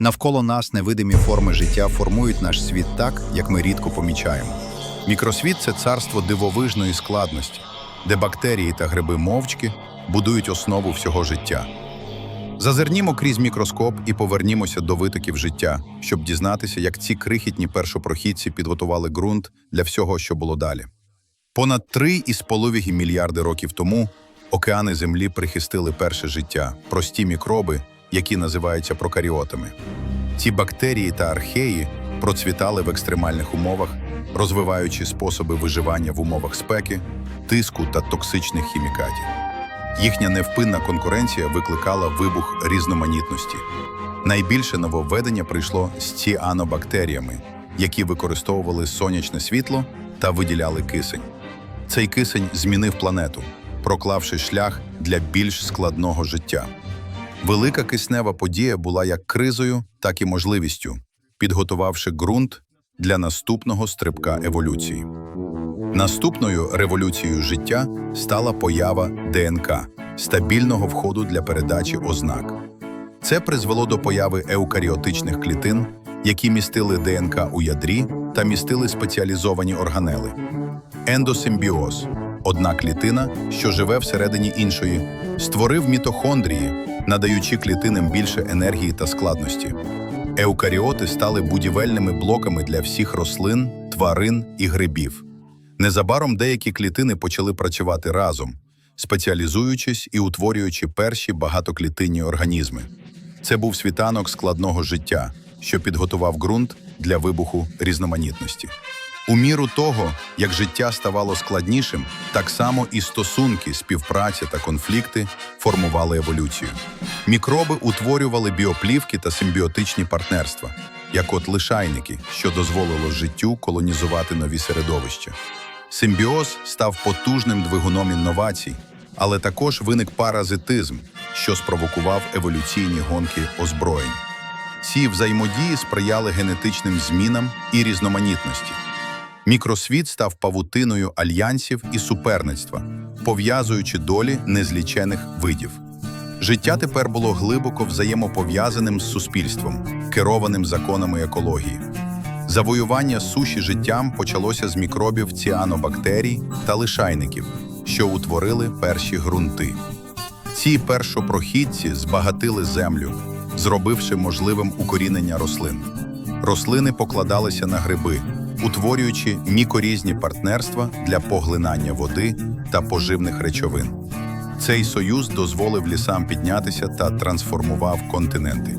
Навколо нас невидимі форми життя формують наш світ так, як ми рідко помічаємо. Мікросвіт це царство дивовижної складності, де бактерії та гриби мовчки будують основу всього життя. Зазирнімо крізь мікроскоп і повернімося до витоків життя, щоб дізнатися, як ці крихітні першопрохідці підготували ґрунт для всього, що було далі. Понад 3,5 мільярди років тому океани Землі прихистили перше життя, прості мікроби, які називаються прокаріотами. Ці бактерії та археї процвітали в екстремальних умовах, розвиваючи способи виживання в умовах спеки, тиску та токсичних хімікатів. Їхня невпинна конкуренція викликала вибух різноманітності. Найбільше нововведення прийшло з ціанобактеріями, які використовували сонячне світло та виділяли кисень. Цей кисень змінив планету, проклавши шлях для більш складного життя. Велика киснева подія була як кризою, так і можливістю, підготувавши ґрунт для наступного стрибка еволюції. Наступною революцією життя стала поява ДНК стабільного входу для передачі ознак. Це призвело до появи еукаріотичних клітин, які містили ДНК у ядрі та містили спеціалізовані органели. Ендосимбіоз одна клітина, що живе всередині іншої, створив мітохондрії, надаючи клітинам більше енергії та складності. Еукаріоти стали будівельними блоками для всіх рослин, тварин і грибів. Незабаром деякі клітини почали працювати разом, спеціалізуючись і утворюючи перші багатоклітинні організми. Це був світанок складного життя, що підготував ґрунт для вибуху різноманітності. У міру того, як життя ставало складнішим, так само і стосунки, співпраця та конфлікти формували еволюцію. Мікроби утворювали біоплівки та симбіотичні партнерства, як от лишайники, що дозволило життю колонізувати нові середовища. Симбіоз став потужним двигуном інновацій, але також виник паразитизм, що спровокував еволюційні гонки озброєнь. Ці взаємодії сприяли генетичним змінам і різноманітності. Мікросвіт став павутиною альянсів і суперництва, пов'язуючи долі незлічених видів. Життя тепер було глибоко взаємопов'язаним з суспільством, керованим законами екології. Завоювання суші життям почалося з мікробів ціанобактерій та лишайників, що утворили перші ґрунти. Ці першопрохідці збагатили землю, зробивши можливим укорінення рослин. Рослини покладалися на гриби, утворюючи мікорізні партнерства для поглинання води та поживних речовин. Цей союз дозволив лісам піднятися та трансформував континенти.